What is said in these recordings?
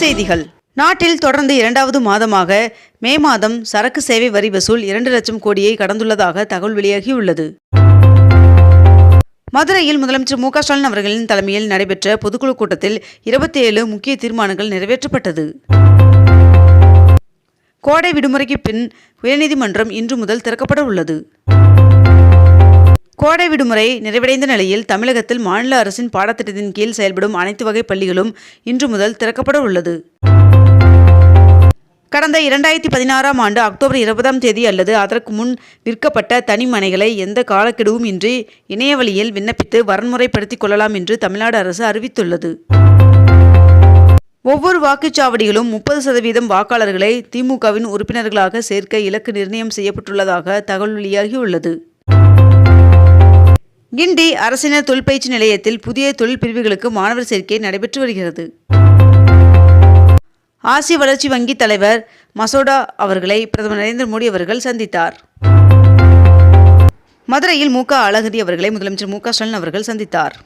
செய்திகள். நாட்டில் தொடர்ந்து இரண்டாவது மாதமாக மே மாதம் சரக்கு சேவை வரி வசூல் இரண்டு லட்சம் கோடியை கடந்துள்ளதாக தகவல் வெளியாகியுள்ளது. மதுரையில் முதலமைச்சர் மு ஸ்டாலின் அவர்களின் தலைமையில் நடைபெற்ற பொதுக்குழு கூட்டத்தில் இருபத்தி ஏழு முக்கிய தீர்மானங்கள் நிறைவேற்றப்பட்டது. கோடை விடுமுறைக்கு பின் உயர்நீதிமன்றம் இன்று முதல் திறக்கப்பட உள்ளது கோடை விடுமுறை நிறைவடைந்த நிலையில் தமிழகத்தில் மாநில அரசின் பாடத்திட்டத்தின் கீழ் செயல்படும் அனைத்து வகை பள்ளிகளும் இன்று முதல் திறக்கப்பட உள்ளது. கடந்த இரண்டாயிரத்தி பதினாறாம் ஆண்டு அக்டோபர் இருபதாம் தேதி அல்லது அதற்கு முன் விற்கப்பட்ட தனிமனைகளை எந்த காலக்கெடுவும் இன்றி இணையவழியில் விண்ணப்பித்து வரன்முறைப்படுத்திக் கொள்ளலாம் என்று தமிழ்நாடு அரசு அறிவித்துள்ளது. ஒவ்வொரு வாக்குச்சாவடியிலும் முப்பது சதவீதம் வாக்காளர்களை திமுகவின் உறுப்பினர்களாக சேர்க்க இலக்கு நிர்ணயம் செய்யப்பட்டுள்ளதாக தகவல் வெளியாகியுள்ளது. கிண்டி அரசினர் தொழிற்பயிற்சி நிலையத்தில் புதிய தொழில் பிரிவுகளுக்கு மாணவர் சேர்க்கை நடைபெற்று வருகிறது. ஆசிய வளர்ச்சி வங்கி தலைவர் மசோடா அவர்களை பிரதமர் நரேந்திர மோடி அவர்கள் சந்தித்தார். மதுரையில் மு க அழகிரி அவர்களை முதலமைச்சர் மு க ஸ்டாலின் அவர்கள் சந்தித்தார்.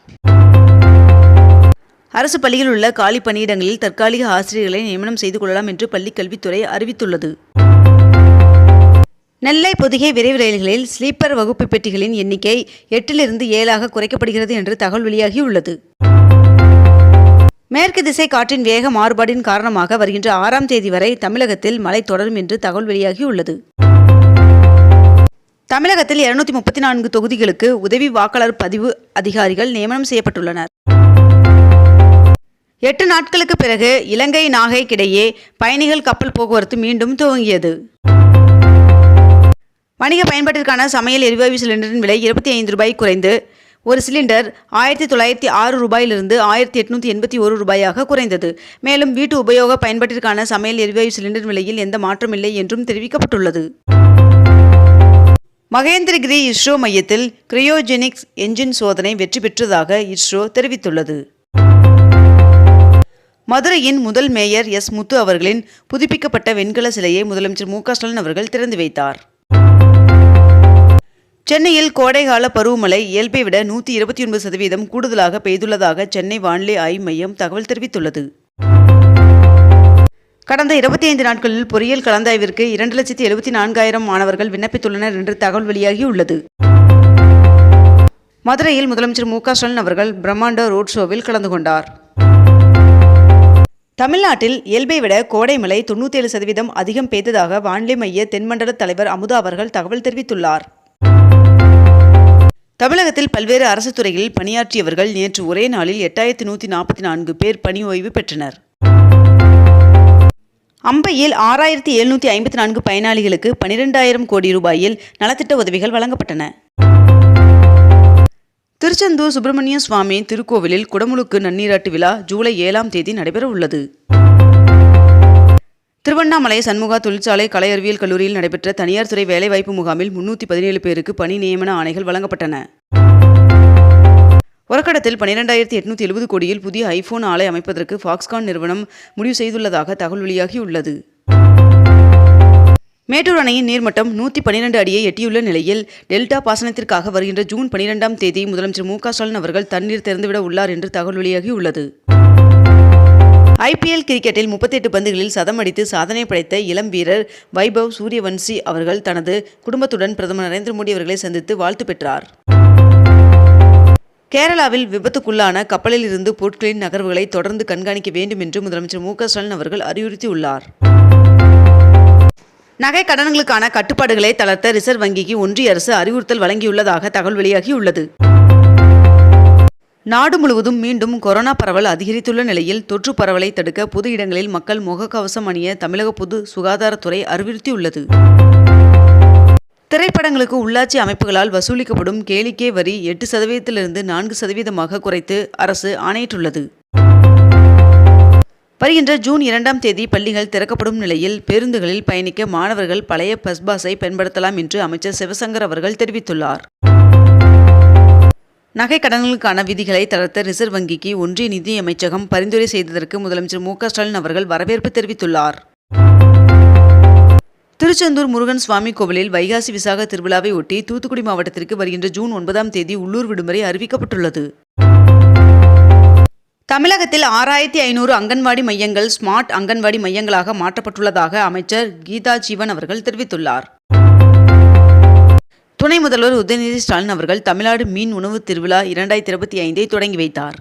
அரசு பள்ளியில் உள்ள காலி பணியிடங்களில் தற்காலிக ஆசிரியர்களை நியமனம் செய்து கொள்ளலாம் என்று பள்ளிக் கல்வித்துறை அறிவித்துள்ளது. நெல்லை பொதிகை விரைவு ரயில்களில் ஸ்லீப்பர் வகுப்பு பெட்டிகளின் எண்ணிக்கை எட்டிலிருந்து ஏழாக குறைக்கப்படுகிறது என்று தகவல் வெளியாகியுள்ளது. மேற்கு திசை காற்றின் வேக மாறுபாடின் காரணமாக வருகின்ற ஆறாம் தேதி வரை தமிழகத்தில் மழை தொடரும் என்று தகவல் வெளியாகியுள்ளது. தமிழகத்தில் இருநூத்தி முப்பத்தி நான்கு தொகுதிகளுக்கு உதவி வாக்காளர் பதிவு அதிகாரிகள் நியமனம் செய்யப்பட்டுள்ளனர். எட்டு நாட்களுக்கு பிறகு இலங்கை நாகைக்கிடையே பயணிகள் கப்பல் போக்குவரத்து மீண்டும் துவங்கியது. வணிக பயன்பாட்டிற்கான சமையல் எரிவாயு சிலிண்டரின் விலை இருபத்தி ஐந்து ரூபாய் குறைந்து ஒரு சிலிண்டர் ஆயிரத்தி தொள்ளாயிரத்தி ஆறு ரூபாயிலிருந்து ஆயிரத்தி எட்நூற்றி எண்பத்தி ஒரு ரூபாயாக குறைந்தது. மேலும் வீட்டு உபயோக பயன்பாட்டிற்கான சமையல் எரிவாயு சிலிண்டர் விலையில் எந்த மாற்றமில்லை என்றும் தெரிவிக்கப்பட்டுள்ளது. மகேந்திரகிரி இஸ்ரோ மையத்தில் கிரையோஜெனிக்ஸ் என்ஜின் சோதனை வெற்றி பெற்றதாக இஸ்ரோ தெரிவித்துள்ளது. மதுரையின் முதல் மேயர் எஸ் முத்து அவர்களின் புதுப்பிக்கப்பட்ட வெண்கல சிலையை முதலமைச்சர் மு க ஸ்டாலின் அவர்கள் திறந்து வைத்தார். சென்னையில் கோடைகால பருவமழை இயல்பை விட நூற்றி இருபத்தி ஒன்பது சதவீதம் கூடுதலாக பெய்துள்ளதாக சென்னை வானிலை ஆய்வு மையம் தகவல் தெரிவித்துள்ளது. கடந்த இருபத்தி ஐந்து நாட்களில் பொறியியல் கலந்தாய்விற்கு இரண்டு லட்சத்தி எழுபத்தி நான்காயிரம் மாணவர்கள் விண்ணப்பித்துள்ளனர் என்று தகவல் வெளியாகியுள்ளது. மதுரையில் முதலமைச்சர் மு க ஸ்டாலின் அவர்கள் பிரம்மாண்ட ரோட் ஷோவில் கலந்து கொண்டார். தமிழ்நாட்டில் இயல்பை விட கோடை மழை தொண்ணூற்றி ஏழு சதவீதம் அதிகம் பெய்ததாக வானிலை மைய தென்மண்டல தலைவர் அமுதா அவர்கள் தகவல் தெரிவித்துள்ளார். தமிழகத்தில் பல்வேறு அரசு துறைகளில் பணியாற்றியவர்கள் நேற்று ஒரே நாளில் எட்டாயிரத்தி நூற்றி நாற்பத்தி நான்கு பேர் பணி ஓய்வு பெற்றனர். அம்பையில் ஆறாயிரத்தி எழுநூற்றி ஐம்பத்தி நான்கு பயனாளிகளுக்கு பனிரெண்டாயிரம் கோடி ரூபாயில் நலத்திட்ட உதவிகள் வழங்கப்பட்டன. திருச்செந்தூர் சுப்பிரமணிய சுவாமி திருக்கோவிலில் குடமுழுக்கு நன்னீராட்டு விழா ஜூலை ஏழாம் தேதி நடைபெற உள்ளது திருவண்ணாமலை சண்முகா தொழிற்சாலை கலை அறிவியல் கல்லூரியில் நடைபெற்ற தனியார் துறை வேலைவாய்ப்பு முகாமில் முன்னூற்றி பதினேழு பேருக்கு பணி நியமன ஆணைகள் வழங்கப்பட்டன. உரக்கடத்தில் பனிரெண்டாயிரத்தி எட்நூற்றி எழுபது கோடியில் புதிய ஐபோன் ஆலை அமைப்பதற்கு ஃபாக்ஸ்கான் நிறுவனம் முடிவு செய்துள்ளதாக தகவல் வெளியாகியுள்ளது. மேட்டூர் அணையின் நீர்மட்டம் நூற்றி பன்னிரெண்டு அடியை எட்டியுள்ள நிலையில் டெல்டா பாசனத்திற்காக வருகின்ற ஜூன் பனிரெண்டாம் தேதி முதலமைச்சர் மு க ஸ்டாலின் அவர்கள் தண்ணீர் திறந்துவிட உள்ளார் என்று தகவல் வெளியாகியுள்ளது. ஐபிஎல் கிரிக்கெட்டில் முப்பத்தெட்டு பந்துகளில் சதம் அடித்து சாதனை படைத்த இளம் வீரர் வைபவ் சூரியவன்சி அவர்கள் தனது குடும்பத்துடன் பிரதமர் நரேந்திர மோடி அவர்களை சந்தித்து வாழ்த்து பெற்றார். கேரளாவில் விபத்துக்குள்ளான கப்பலில் இருந்து பொருட்களின் நகர்வுகளை தொடர்ந்து கண்காணிக்க வேண்டும் என்று முதலமைச்சர் மு ஸ்டாலின் அவர்கள் அறிவுறுத்தியுள்ளார். நகை கடன்களுக்கான கட்டுப்பாடுகளை தளர்த்த ரிசர்வ் வங்கிக்கு ஒன்றிய அரசு அறிவுறுத்தல் வழங்கியுள்ளதாக தகவல் வெளியாகியுள்ளது. நாடு முழுவதும் மீண்டும் கொரோனா பரவல் அதிகரித்துள்ள நிலையில் தொற்று பரவலை தடுக்க பொது இடங்களில் மக்கள் முகக்கவசம் அணிய தமிழக பொது சுகாதாரத்துறை அறிவுறுத்தியுள்ளது. திரைப்படங்களுக்கு உள்ளாட்சி அமைப்புகளால் வசூலிக்கப்படும் கேளிக்கை வரி எட்டு சதவீதத்திலிருந்து நான்கு சதவீதமாக குறைத்து அரசு ஆணையிட்டுள்ளது. வருகின்ற ஜூன் இரண்டாம் தேதி பள்ளிகள் திறக்கப்படும் நிலையில் பேருந்துகளில் பயணிக்க மாணவர்கள் பழைய பஸ் பாஸை பயன்படுத்தலாம் என்று அமைச்சர் சிவசங்கர் அவர்கள் தெரிவித்துள்ளார். நகை கடன்களுக்கான விதிகளை தளர்த்த ரிசர்வ் வங்கிக்கு ஒன்றிய நிதி அமைச்சகம் பரிந்துரை செய்ததற்கு முதலமைச்சர் மு ஸ்டாலின் அவர்கள் வரவேற்பு தெரிவித்துள்ளார். திருச்செந்தூர் முருகன் சுவாமி கோவிலில் வைகாசி விசாக திருவிழாவை ஒட்டி தூத்துக்குடி மாவட்டத்திற்கு வருகின்ற ஜூன் ஒன்பதாம் தேதி உள்ளூர் விடுமுறை அறிவிக்கப்பட்டுள்ளது. தமிழகத்தில் ஆறாயிரத்தி ஐநூறு அங்கன்வாடி மையங்கள் ஸ்மார்ட் அங்கன்வாடி மையங்களாக மாற்றப்பட்டுள்ளதாக அமைச்சர் கீதா ஜீவன் அவர்கள் தெரிவித்துள்ளார். துணை முதல்வர் உதயநிதி ஸ்டாலின் அவர்கள் தமிழ்நாடு மீன் உணவு திருவிழா இரண்டாயிரத்தி இருபத்தி ஐந்தை தொடங்கி வைத்தார்.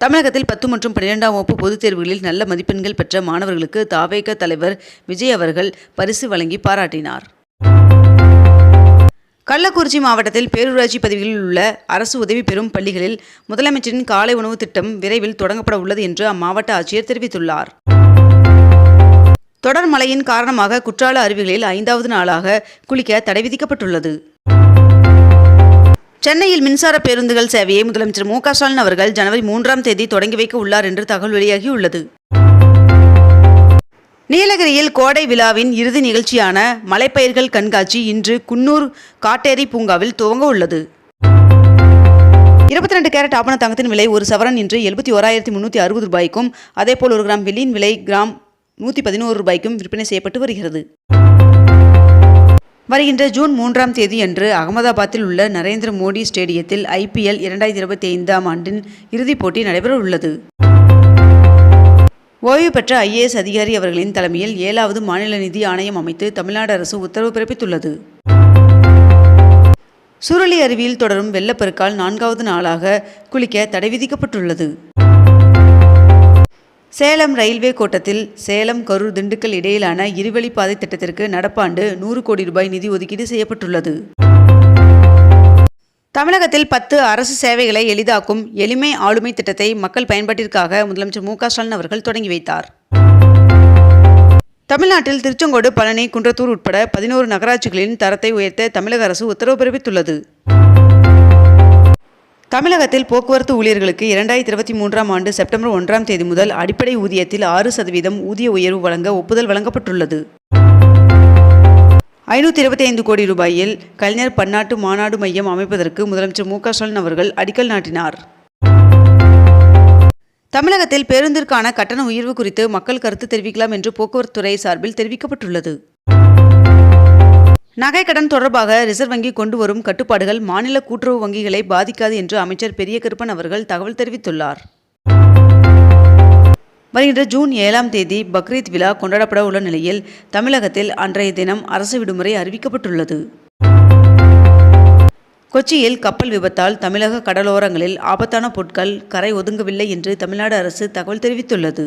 தமிழகத்தில் பத்து மற்றும் பன்னிரெண்டாம் வகுப்பு பொதுத் தேர்வுகளில் நல்ல மதிப்பெண்கள் பெற்ற மாணவர்களுக்கு தாவேக தலைவர் விஜய் அவர்கள் பரிசு வழங்கி பாராட்டினார். கள்ளக்குறிச்சி மாவட்டத்தில் பேரூராட்சி பதவிகளில் உள்ள அரசு உதவி பெறும் பள்ளிகளில் முதலமைச்சரின் காலை உணவு திட்டம் விரைவில் தொடங்கப்பட உள்ளது என்று அம்மாவட்ட ஆட்சியர் தெரிவித்துள்ளார். தொடர் மழையின் காரணமாக குற்றால அருவிகளில் ஐந்தாவது நாளாக குளிக்க தடை விதிக்கப்பட்டுள்ளது. சென்னையில் மின்சார பேருந்துகள் சேவையை முதலமைச்சர் மு ஸ்டாலின் அவர்கள் ஜனவரி மூன்றாம் தேதி தொடங்கி வைக்க உள்ளார் என்று தகவல் வெளியாகியுள்ளது. நீலகிரியில் கோடை விழாவின் இறுதி நிகழ்ச்சியான மலைப்பயிர்கள் கண்காட்சி இன்று குன்னூர் காட்டேரி பூங்காவில் துவங்க உள்ளது. இருபத்தி ரெண்டு கேரட் ஆபண தங்கத்தின் விலை ஒரு சவரன் இன்று எழுபத்தி ஓராயிரத்தி முன்னூற்றி அறுபது ரூபாய்க்கும் அதேபோல் ஒரு கிராம் வெள்ளியின் விலை கிராம் நூற்றி பதினோரு ரூபாய்க்கும் விற்பனை செய்யப்பட்டு வருகிறது. வருகின்ற ஜூன் மூன்றாம் தேதி அன்று அகமதாபாத்தில் உள்ள நரேந்திர மோடி ஸ்டேடியத்தில் ஐபிஎல் இரண்டாயிரத்தி இருபத்தி ஐந்தாம் ஆண்டின் இறுதிப் போட்டி நடைபெற உள்ளது ஓய்வு பெற்ற ஐஏஎஸ் அதிகாரி அவர்களின் தலைமையில் ஏழாவது மாநில நிதி ஆணையம் அமைத்து தமிழ்நாடு அரசு உத்தரவு பிறப்பித்துள்ளது. சுருளி அருவியில் தொடரும் வெள்ளப்பெருக்கால் நான்காவது நாளாக குளிக்க தடை விதிக்கப்பட்டுள்ளது. சேலம் ரயில்வே கோட்டத்தில் சேலம் கரூர் திண்டுக்கல் இடையிலான இருவழிப்பாதை திட்டத்திற்கு நடப்பாண்டு நூறு கோடி ரூபாய் நிதி ஒதுக்கீடு செய்யப்பட்டுள்ளது. தமிழகத்தில் பத்து அரசு சேவைகளை எளிதாக்கும் எளிமை ஆளுமை திட்டத்தை மக்கள் பயன்பாட்டிற்காக முதலமைச்சர் மு ஸ்டாலின் அவர்கள் தொடங்கி வைத்தார். தமிழ்நாட்டில் திருச்செங்கோடு பழனி குன்றத்தூர் உட்பட பதினோரு நகராட்சிகளின் தரத்தை உயர்த்த தமிழக அரசு உத்தரவு பிறப்பித்துள்ளது. தமிழகத்தில் போக்குவரத்து ஊழியர்களுக்கு இரண்டாயிரத்தி இருபத்தி மூன்றாம் ஆண்டு செப்டம்பர் ஒன்றாம் தேதி முதல் அடிப்படை ஊதியத்தில் ஆறு சதவீதம் ஊதிய உயர்வு வழங்க ஒப்புதல் வழங்கப்பட்டுள்ளது. ஐநூற்றி இருபத்தி ஐந்து கோடி ரூபாயில் கலைஞர் பன்னாட்டு மாநாடு மையம் அமைப்பதற்கு முதலமைச்சர் மு க ஸ்டாலின் அவர்கள் அடிக்கல் நாட்டினார். தமிழகத்தில் பேருந்திற்கான கட்டண உயர்வு குறித்து மக்கள் கருத்து தெரிவிக்கலாம் என்று போக்குவரத்து துறை சார்பில் தெரிவிக்கப்பட்டுள்ளது. நகை கடன் தொடர்பாக ரிசர்வ் வங்கி கொண்டு வரும் கட்டுப்பாடுகள் மாநில கூட்டுறவு வங்கிகளை பாதிக்காது என்று அமைச்சர் பெரிய கருப்பன் அவர்கள் தகவல் தெரிவித்துள்ளார். வருகின்ற ஜூன் ஏழாம் தேதி பக்ரீத் விழா கொண்டாடப்பட உள்ள நிலையில் தமிழகத்தில் அன்றைய தினம் அரசு விடுமுறை அறிவிக்கப்பட்டுள்ளது. கொச்சியில் கப்பல் விபத்தால் தமிழக கடலோரங்களில் ஆபத்தான பொருட்கள் கரை ஒதுங்கவில்லை என்று தமிழ்நாடு அரசு தகவல் தெரிவித்துள்ளது.